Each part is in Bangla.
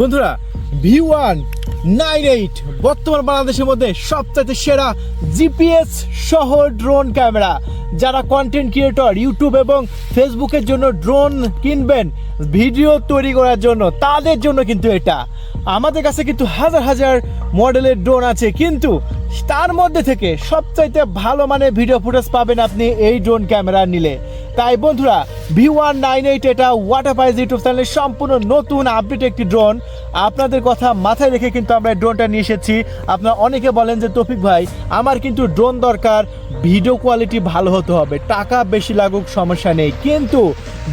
বন্ধুরা ভি ওয়ান নাইন এইট বর্তমান বাংলাদেশের মধ্যে সবচাইতে সেরা জিপিএস সহ ড্রোন ক্যামেরা যারা কন্টেন্ট ক্রিয়েটর ইউটিউব এবং ফেসবুকের জন্য ড্রোন কিনবেন ভিডিও তৈরি করার জন্য, তাদের জন্য কিন্তু এটা। আমাদের কাছে কিন্তু হাজার হাজার মডেলের ড্রোন আছে, কিন্তু তার মধ্যে থেকে সবচাইতে ভালো মানের ভিডিও ফুটেজ পাবেন আপনি এই ড্রোন ক্যামেরা নিলে। তাই বন্ধুরা ভি ওয়ান নাইন এইট এটা ওয়াটার পাইজ ইউটিউব চ্যানেলের সম্পূর্ণ নতুন আপডেট একটি ড্রোন আপনাদের কথা মাথায় রেখে কিন্তু আমরা ড্রোনটা নিয়ে এসেছি। আপনারা অনেকে বলেন যে, তফিক ভাই, আমার কিন্তু ড্রোন দরকার ভিডিও কোয়ালিটি ভালো হতে হবে, টাকা বেশি লাগুক, সমস্যা নেই। কিন্তু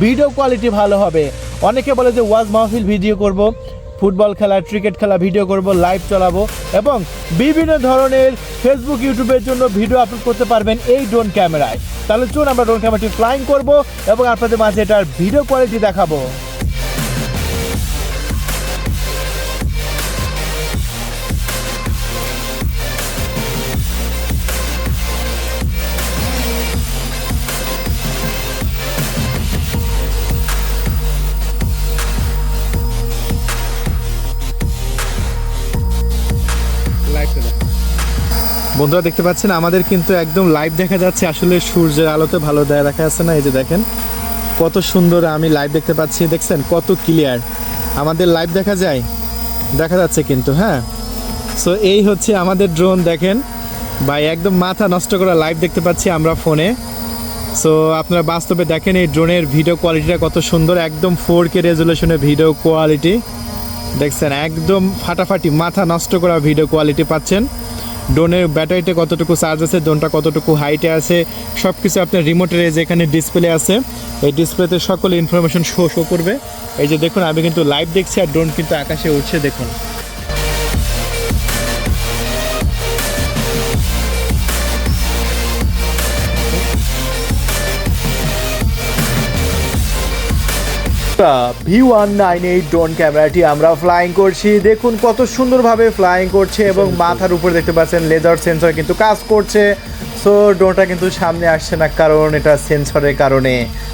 ভিডিও কোয়ালিটি ভালো হবে। অনেকে বলে যে, ওয়াজ মাহফিল ভিডিও করব। ফুটবল খেলা, ক্রিকেট খেলা ভিডিও করব লাইভ চালাবো এবং বিভিন্ন ধরনের ফেসবুক ইউটিউবের জন্য ভিডিও আপলোড করতে পারবেন এই ড্রোন ক্যামেরায় তাহলে চলুন আমরা ড্রোন ক্যামেরাটি ফ্লাইং করব এবং আপনাদের মাঝে এটার ভিডিও কোয়ালিটি দেখাবো। বন্ধুরা দেখতে পাচ্ছেন, আমাদের কিন্তু একদম লাইভ দেখা যাচ্ছে। আসলে সূর্যের আলোতে ভালো দেয়া দেখা যাচ্ছে না, এই যে দেখেন। কত সুন্দর আমি লাইভ দেখতে পাচ্ছি, দেখছেন? কত ক্লিয়ার আমাদের লাইভ দেখা যায়, দেখা যাচ্ছে কিন্তু হ্যাঁ? সো এই হচ্ছে আমাদের ড্রোন দেখেন। ভাই, একদম মাথা নষ্ট করা লাইভ দেখতে পাচ্ছি আমরা ফোনে সো আপনারা বাস্তবে দেখেন এই ড্রোনের ভিডিও কোয়ালিটিটা কত সুন্দর, একদম ফোর কে রেজুলেশনের ভিডিও কোয়ালিটি দেখছেন, একদম ফাটাফাটি মাথা নষ্ট করা ভিডিও কোয়ালিটি পাচ্ছেন। ড্রোনের ব্যাটারিতে কতটুকু চার্জ আছে ড্রোনটা কতটুকু হাইটে আছে সব কিছু আপনার রিমোটের যে এখানে ডিসপ্লে আছে, এই ডিসপ্লেতে সকল ইনফরমেশন শো শো করবে। এই যে দেখুন, আমি কিন্তু লাইভ দেখছি আর ড্রোন কিন্তু আকাশে উঠছে দেখুন। V one nine eight drone ক্যামেরাটি আমরা ফ্লাইং করছি। দেখুন কত সুন্দরভাবে ফ্লাইং করছে এবং মাথার উপরে দেখতে পাচ্ছেন লেজার সেন্সর কিন্তু কাজ করছে। সো ড্রোনটা কিন্তু সামনে আসছে না কারণ এটা সেন্সরের কারণে।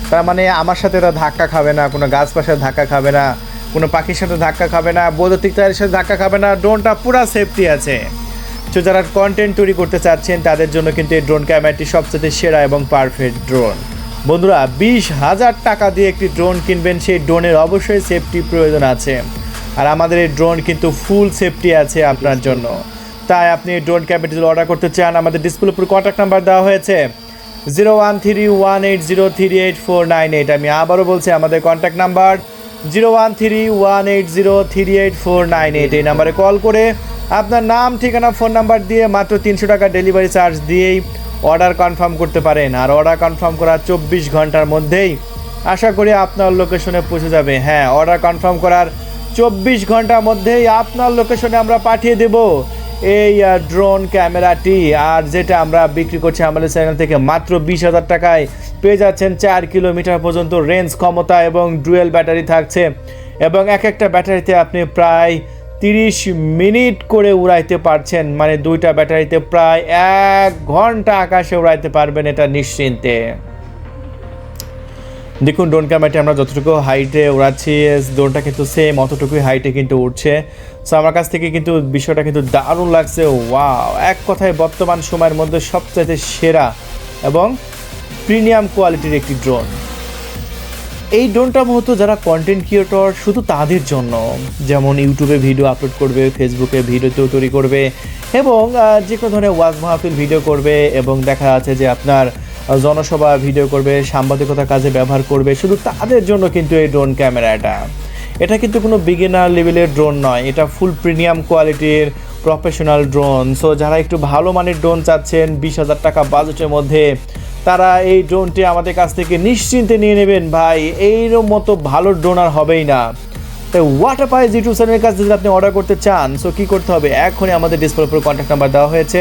তার মানে আমার সাথে এটা ধাক্কা খাবে না কোনো গাছ পাশে ধাক্কা খাবে না কোনো পাখির সাথে ধাক্কা খাবে না বৈদ্যুতিক তারের সাথে ধাক্কা খাবে না ড্রোনটা পুরো সেফটি আছে। তো যারা কন্টেন্ট তৈরি করতে চাচ্ছেন তাদের জন্য কিন্তু এই ড্রোন ক্যামেরাটি সবচেয়ে সেরা এবং পারফেক্ট ড্রোন বন্ধুরা, বিশ হাজার টাকা দিয়ে একটি ড্রোন কিনবেন, সেই ড্রোনের অবশ্যই সেফটি প্রয়োজন আছে। আর আমাদের এই ড্রোন কিন্তু ফুল সেফটি আছে আপনার জন্য। তাই আপনি ড্রোন যদি অর্ডার করতে চান, আমাদের ডিসপ্লে উপর কন্ট্যাক্ট নাম্বার দেওয়া হয়েছে। Zero one three one eight zero three eight four nine eight আমি আবারও বলছি, আমাদের contact number zero one three one eight zero three eight four nine eight এই নাম্বারে কল করে আপনার নাম, ঠিকানা ফোন নাম্বার দিয়ে মাত্র তিনশো টাকা ডেলিভারি চার্জ দিয়েই অর্ডার কনফার্ম করতে পারেন। আর অর্ডার কনফার্ম করার চব্বিশ ঘণ্টার মধ্যেই আশা করি আপনার লোকেশনে পৌঁছে যাবে। হ্যাঁ অর্ডার কনফার্ম করার চব্বিশ ঘণ্টার মধ্যেই আপনার লোকেশনে আমরা পাঠিয়ে দেব এই ড্রোন ক্যামেরাটি। আর যেটা আমরা বিক্রি করছি আমাদের চ্যানেল থেকে মাত্র বিশ হাজার টাকায়। পেয়ে যাচ্ছেন চার কিলোমিটার পর্যন্ত রেঞ্জ, ক্ষমতা এবং ডুয়েল ব্যাটারি থাকছে। এবং এক একটা ব্যাটারিতে আপনি প্রায় তিরিশ মিনিট করে উড়াইতে পারছেন মানে দুইটা ব্যাটারিতে প্রায় এক ঘণ্টা আকাশে উড়াইতে পারবেন এটা নিশ্চিন্তে। দেখুন ড্রোন ক্যামেরাটি আমরা যতটুকু হাইটে উড়াচ্ছি ড্রোনটা কিন্তু সেম অতটুকুই হাইটে কিন্তু উঠছে সো আমার কাছ থেকে কিন্তু বিষয়টা কিন্তু দারুণ লাগছে ওয়াও এক কথায় বর্তমান সময়ের মধ্যে সবচেয়ে সেরা এবং প্রিমিয়াম কোয়ালিটির একটি ড্রোন এই ড্রোনটা মূলত যারা কন্টেন্ট ক্রিয়েটর শুধু তাদের জন্য। যেমন ইউটিউবে ভিডিও আপলোড করবে ফেসবুকে ভিডিও তৈরি করবে, এবং যে কোনো ধরনের ওয়াজ মাহফিল ভিডিও করবে, এবং দেখা যাচ্ছে যে আপনার জনসভা ভিডিও করবে, সাংবাদিকতা কাজে ব্যবহার করবে, শুধু তাদের জন্য কিন্তু এই ড্রোন ক্যামেরাটা এটা। কিন্তু কোনো বিগিনার লেভেলের ড্রোন নয়, এটা ফুল প্রিমিয়াম কোয়ালিটির প্রফেশনাল ড্রোন সো যারা একটু ভালো মানের ড্রোন চাচ্ছেন, বিশ হাজার টাকা বাজেটের মধ্যে তারা এই ড্রোনটি আমাদের কাছ থেকে নিশ্চিন্তে নিয়ে নেবেন। ভাই, এইরকম মতো ভালো ড্রোন আর হবেই না। তাই ওয়াটার পাইজ ইউটিউব চ্যানেলের কাছে যদি আপনি অর্ডার করতে চান সো কী করতে হবে? এখনই আমাদের ডিসপ্লে উপর কন্ট্যাক্ট নাম্বার দেওয়া হয়েছে।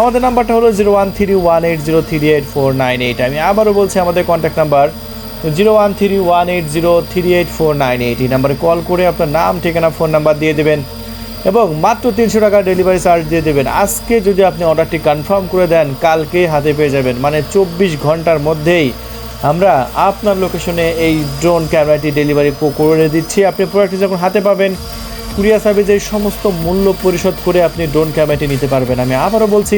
আমাদের নাম্বারটা হলো zero one three one eight zero three eight four nine eight আমি আবারও বলছি, আমাদের contact number zero one three one eight zero three eight four nine eight এই নাম্বারে কল করে আপনার নাম, ঠিকানা ফোন নাম্বার দিয়ে দেবেন। এবং মাত্র তিনশো টাকা ডেলিভারি চার্জ দিয়ে দেবেন। আজকে যদি আপনি অর্ডারটি কনফার্ম করে দেন কালকে হাতে পেয়ে যাবেন। মানে চব্বিশ ঘণ্টার মধ্যেই আমরা আপনার লোকেশনে এই ড্রোন ক্যামেরাটি ডেলিভারি করে দিচ্ছি। আপনি প্রোডাক্টটি যখন হাতে পাবেন কুরিয়ার সার্ভিসের সমস্ত মূল্য পরিশোধ করে আপনি ড্রোন ক্যামেরাটি নিতে পারবেন। আমি আবারও বলছি,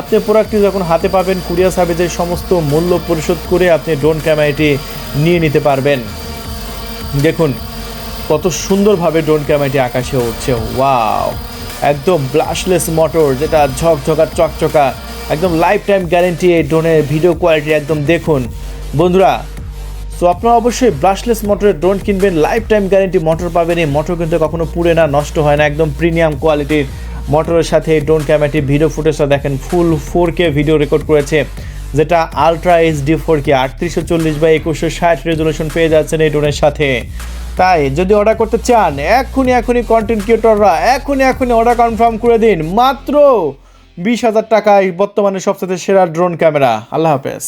আপনি প্রোডাক্টটি যখন হাতে পাবেন কুরিয়ার সার্ভিসের সমস্ত মূল্য পরিশোধ করে আপনি ড্রোন ক্যামেরাটি নিয়ে নিতে পারবেন। দেখুন কত সুন্দরভাবে ড্রোন ক্যামেরাটি আকাশে উঠছে ওয়াও! একদম ব্লাশলেস মোটর যেটা ঝকঝকা, চকচকা, একদম লাইফ টাইম গ্যারেন্টি এই ড্রোনের ভিডিও কোয়ালিটি একদম দেখুন। বন্ধুরা সো আপনারা অবশ্যই ব্রাশলেস মোটরের ড্রোন কিনবেন লাইফ টাইম গ্যারেন্টি মোটর পাবেন। এই মোটর কিন্তু কখনো পুড়ে না, নষ্ট হয় না, একদম প্রিমিয়াম কোয়ালিটির মোটরের সাথে এই ড্রোন ক্যামেরাটি ভিডিও ফুটেজটা দেখেন full four K video record করেছে। যেটা আলট্রা এইচডি ফোর কে আটত্রিশশো চল্লিশ বা একুশশো ষাট রেজলিউশন পেয়ে যাচ্ছেন এই ড্রোনের সাথে। তাই, যদি অর্ডার করতে চান, এখনই এখনই কন্টেন্ট ক্রিয়েটররা এখনই এখনই অর্ডার কনফার্ম করে দিন। মাত্র বিশ হাজার টাকায় বর্তমানে সবচেয়ে সেরা ড্রোন ক্যামেরা আল্লাহ হাফেজ।